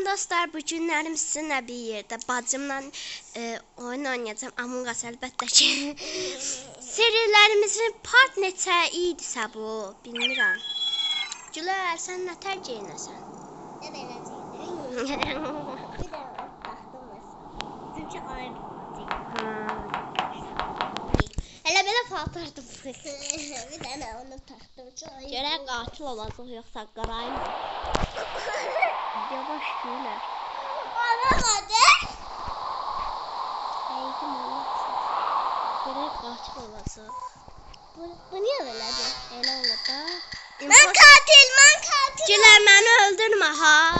Salam dostlar, bu günlərim sizinlə bir yerdə bacımla e, oyun oynayacağam. Among Us əlbəttə ki. Serilərimizin part neçə idisə bu, bilmirəm. Gülər, sən nə tərcih edirsən? Ne vereceğim? Bir de tahtım var. Çünkü aynı Elə belə paltardım. bir tane onu aynı. Görək qatil olacaq yoxsa qarayım. düştüler. Alamadı. Eğitim olmaz. Gerek bahçe olası. Bu, bu niye böyledir? Öyle olur da. Ben katil, ben katil. Güler beni öldürme ha.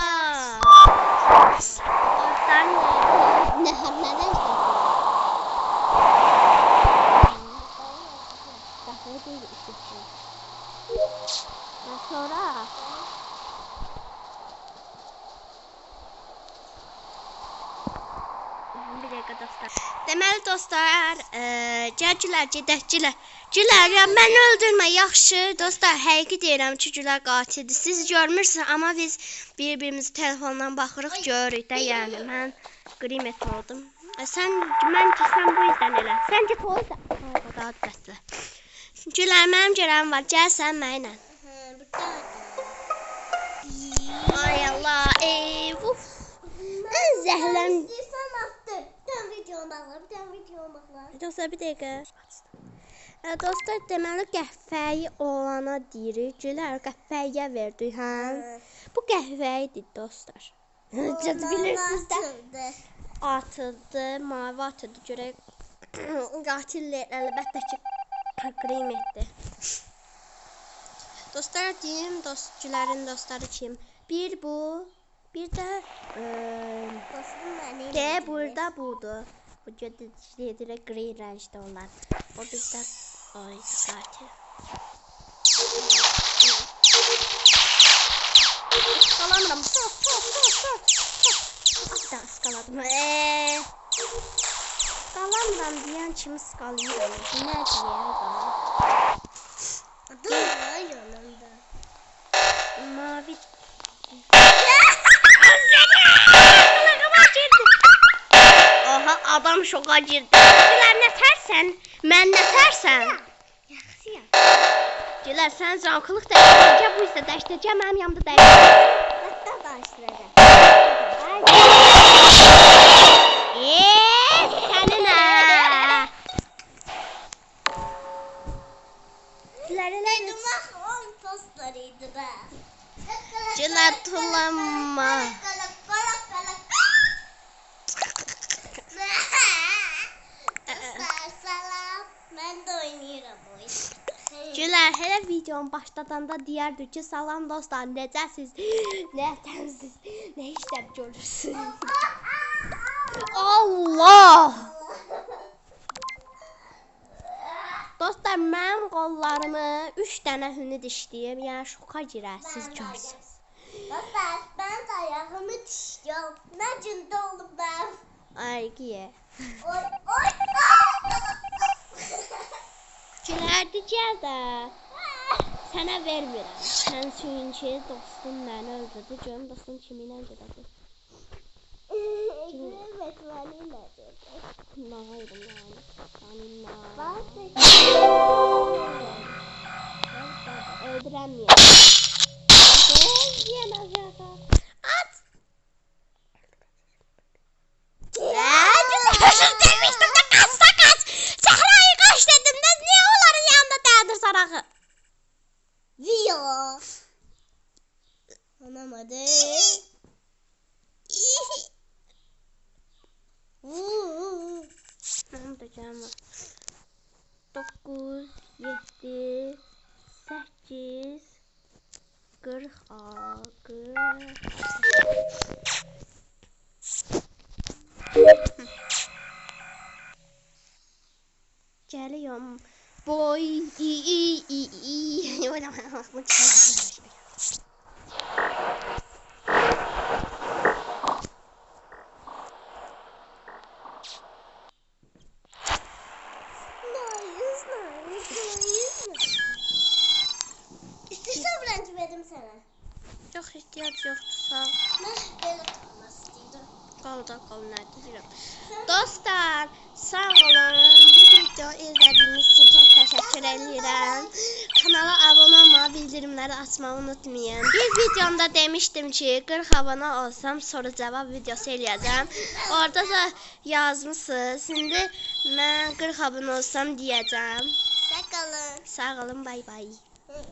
Bir dakika dostlar. Deməli dostlar, e, gəlcilər, gedəkcilər. Gülər, ya məni öldürmə, yaxşı. Dostlar, həqiqi deyirəm ki, Gülər qatildir. Siz görmürsünüz, amma biz bir-birimizi telefondan baxırıq, görürük də, yəni mən qrimet oldum. E, sən mən ki, sən bu yüzdən elə. Sən get o. Ha, bu da bəslə. Gülər, mənim görəvim var. Gəl sən mənimlə. Ay Allah, ey, uf. Ən zəhləm. Attım. Bir tane video baklar. Dostlar bir dəqiqə. Ə, dostlar, deməli qəhvəyi olana deyirik. Gülər qəhvəyə verdik, hə? Bu qəhvəyidir dostlar. Cəd bilirsiniz də. Atıldı, mavi atıldı. Görək qatillər əlbəttə ki qiymətli. Dostlar deyim, dostçuların dostları kim? Bir bu, bir də ə, Dostum benim. De burada budur. Hoca diye direkt gri rençte onlar. O bizden oydu zaten. Skalandım. Hatta skaladım. Eee. Skalandım diyen kimi skalıyorum. Ne diye adam. Adam ne yanında? Mavi çok acırdı. Dilerletersen, mənlətersən. Yaxşıyam. Gələr sən zanqılıq dəyişdirəcəm, bu isə dəyişdirəcəm, mənim yanımda dəyişdirəcəm. Hətta dəyişdirəcəm. Eee, sənin hə. Dilərləyin. Bax, on postlar idi bax. Cəlatullanma. Cəlatullanma. Gülər hələ videonu başladanda deyərdi ki, salam dostlar, necəsiz? Nətənsiz? Nə işlər görürsünüz? Allah! Dostlar, mənim qollarımı 3 dənə hünü dişləyib, yəni şoka girəsiz görsünüz. Dostlar ben de ayağımı dişliyorum. Ne cünde oldum ben. Ay, giyə. Oy oy. Çıkartacağız da. Sənə vermirəm. Sən çünki dostun məni öldürdü. Görüm dostun kimi ilə gedəcək. Mətmani ilə gedəcək. Nə ayrı, nə ayrı. Bax, Evet. Benim bacağım var. 9, 7, Geliyorum. Boy. İyi iyi iyi iyi. İstiyorsan branch verdim sana. Çok ihtiyaç yoktu sağ ol. Ben böyle qalda qalmadı bilirəm. Dostlar, sağ olun. Bu video izlədiyiniz üçün çox təşəkkür edirəm. Kanala abunə olmağı, bildirimləri açmağı unutmayın. Bir videomda demişdim ki, 40 abunə olsam soru-cavab videosu eləyəcəm. Orada da yazmısınız. İndi mən 40 abunə olsam deyəcəm. Sağ olun. Sağ olun, bay bay.